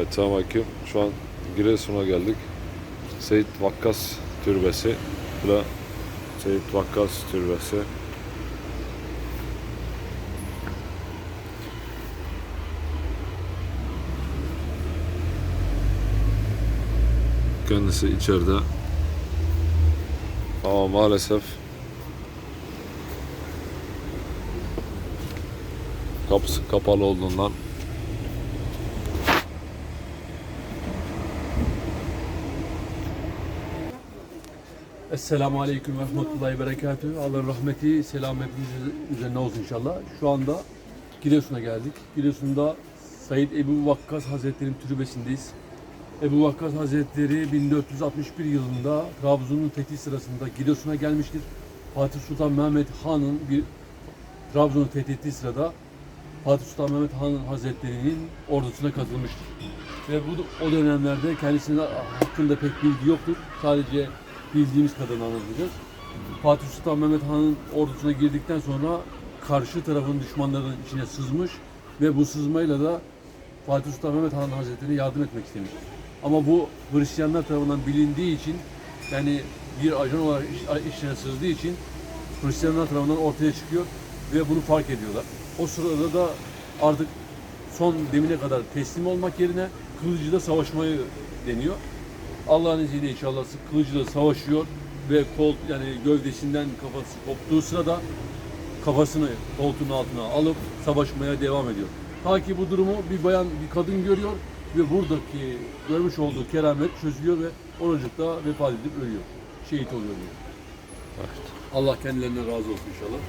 Evet, selamünaleyküm. Şu an Giresun'a geldik. Seyit Vakkas Türbesi. Bu da Seyit Vakkas Türbesi. Kendisi içeride. Ama maalesef kapısı kapalı olduğundan Esselamu Aleyküm ve Rahmetullahi ve Berekatühü. Allah'ın rahmeti, selam hepimizin üzerine olsun inşallah. Şu anda Giresun'a geldik. Giresun'da Said Ebu Vakkas Hazretleri'nin türbesindeyiz. Ebu Vakkas Hazretleri 1461 yılında Trabzon'un fethi sırasında Giresun'a gelmiştir. Fatih Sultan Mehmet Han'ın bir Trabzon'u fethettiği sırada Fatih Sultan Mehmet Han Hazretleri'nin ordusuna katılmıştır. Ve bu o dönemlerde kendisinin hakkında pek bilgi yoktur. Sadece bildiğimiz kadarını anlatacağız. Fatih Sultan Mehmet Han'ın ordusuna girdikten sonra karşı tarafın düşmanlarının içine sızmış ve bu sızmayla da Fatih Sultan Mehmet Han Hazretleri'ne yardım etmek istemiştir. Ama bu Hristiyanlar tarafından bilindiği için yani bir ajan olarak iş- içine sızdığı için Hristiyanlar tarafından ortaya çıkıyor ve bunu fark ediyorlar. O sırada da artık son demine kadar teslim olmak yerine kılıcıyla savaşmayı deniyor. Allah'ın izniyle inşallah kılıcıyla savaşıyor ve kol yani gövdesinden kafası koptuğu sırada kafasını koltuğun altına alıp savaşmaya devam ediyor. Ta ki bu durumu bir bayan, bir kadın görüyor ve buradaki görmüş olduğu keramet çözülüyor ve oracıkta vefat edip ölüyor. Şehit oluyor diyor. Allah kendilerine razı olsun inşallah.